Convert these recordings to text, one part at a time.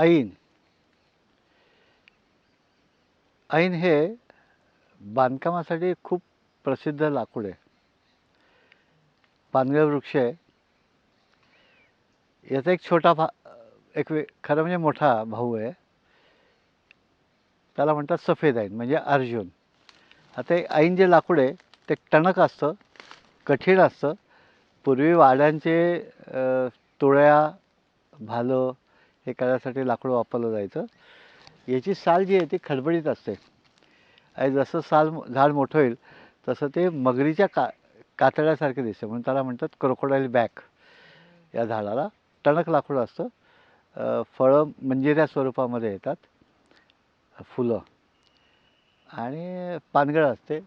ऐन. ऐन हे बांधकामासाठी खूप प्रसिद्ध लाकूड आहे. पानगळ वृक्ष आहे. याचा एक छोटा भा एक वे खरं म्हणजे मोठा भाऊ आहे. त्याला म्हणतात सफेद ऐन म्हणजे अर्जुन. आता हे ऐन जे लाकूड आहे ते टणक असतं कठीण असतं. पूर्वी वाड्यांचे तुळ्या भालं हे करायसाठी लाकूड वापरलं जायचं. याची साल जी आहे ती खडबडीत असते. आणि जसं साल झाड मोठं होईल तसं ते मगरीच्या का कातड्यासारखे दिसते. म्हणून त्याला म्हणतात क्रोकोडाईल बॅक. या झाडाला टणक लाकूड असतं. फळं मंजिऱ्या स्वरूपामध्ये येतात. फुलं. आणि पानगळ असते.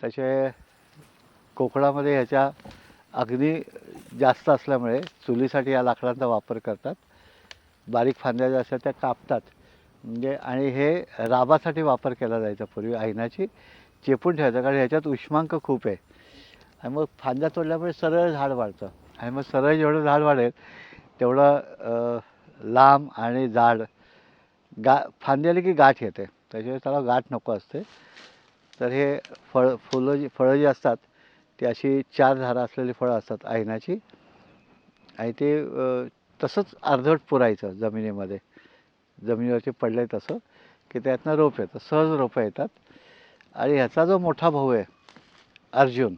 त्याचे कोकणामध्ये ह्याच्या अगदी जास्त असल्यामुळे चुलीसाठी या लाकडांचा वापर करतात. बारीक फांद्या ज्या असतात त्या कापतात. म्हणजे आणि हे राबासाठी वापर केला जायचा पूर्वी ऐनाची चेपून ठेवायचं कारण ह्याच्यात उष्मांक खूप आहे. आणि मग फांद्या तोडल्यामुळे सरळ झाड वाढतं. आणि मग सरळ जेवढं झाड वाढेल तेवढं लांब आणि जाड गा फांदी आली की गाठ येते. त्याच्यामुळे त्याला गाठ नको असते. तर हे फळ फुलं जी फळं जी असतात ते अशी चार झाडं असलेली फळं असतात ऐनाची. आणि ते तसंच अर्धवट पुरायचं जमिनीमध्ये. जमिनीवरती पडलं तसं की त्यातनं रोप येतं सहज रोपं येतात. आणि ह्याचा जो मोठा भाऊ आहे अर्जुन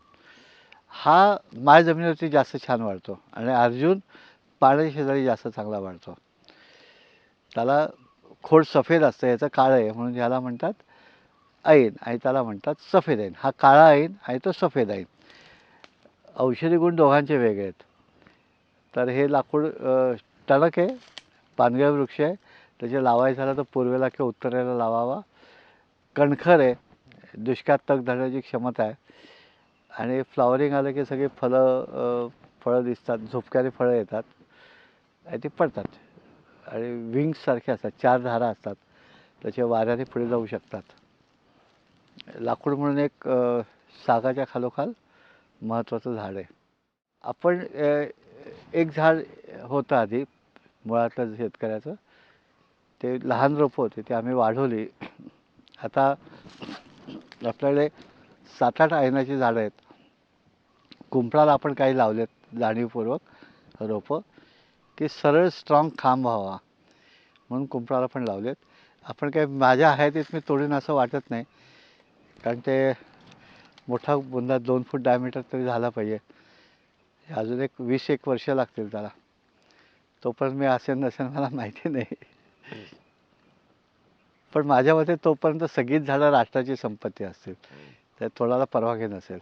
हा माय जमिनीवरती जास्त छान वाढतो. आणि अर्जुन पाण्याच्या शेजारी जास्त चांगला वाढतो. त्याला खोड सफेद असतं याचं काळं आहे म्हणून ह्याला म्हणतात ऐन. आणि त्याला म्हणतात सफेद ऐन. हा काळा ऐन आणि तो सफेद ऐन. औषधी गुण दोघांचे वेगळे आहेत. तर हे लाकूड टणक आहे पानगळ वृक्ष आहे. त्याचे लावायचं झालं तर पूर्वेला किंवा उत्तरेला लावावा. कणखर आहे दुष्काळ तग धरण्याची क्षमता आहे. आणि फ्लॉवरिंग आलं की सगळी फळं फळं दिसतात झोपक्याने फळं येतात. आणि ती पडतात. आणि विंग्ससारखे असतात चार धारा असतात. त्याचे वाऱ्याने पुढे जाऊ शकतात. लाकूड म्हणून एक सागाच्या खालोखाल महत्त्वाचं झाड आहे. आपण एक झाड होतं आधी मुळातलं शेतकऱ्याचं ते लहान रोपं होते ते आम्ही वाढवली. आता आपल्याकडे सात आठ आयनाची झाडं आहेत. कुंपळाला आपण काही लावलेत जाणीवपूर्वक रोपं. की सरळ स्ट्रॉंग खांब व्हावा. म्हणून कुंपळाला पण लावलेत. आपण काय माझ्या हयातीत मी तोडीन असं वाटत नाही. कारण ते मोठा बुंदा दोन फूट डायमीटर तरी झाला पाहिजे. अजून एक वीस एक वर्ष लागतील त्याला. तोपर्यंत मी असेल नसेल मला माहिती नाही. पण माझ्या मते तोपर्यंत सगळीच झाडं राष्ट्राची संपत्ती असतील. तर थोडाला परवानगी नसेल.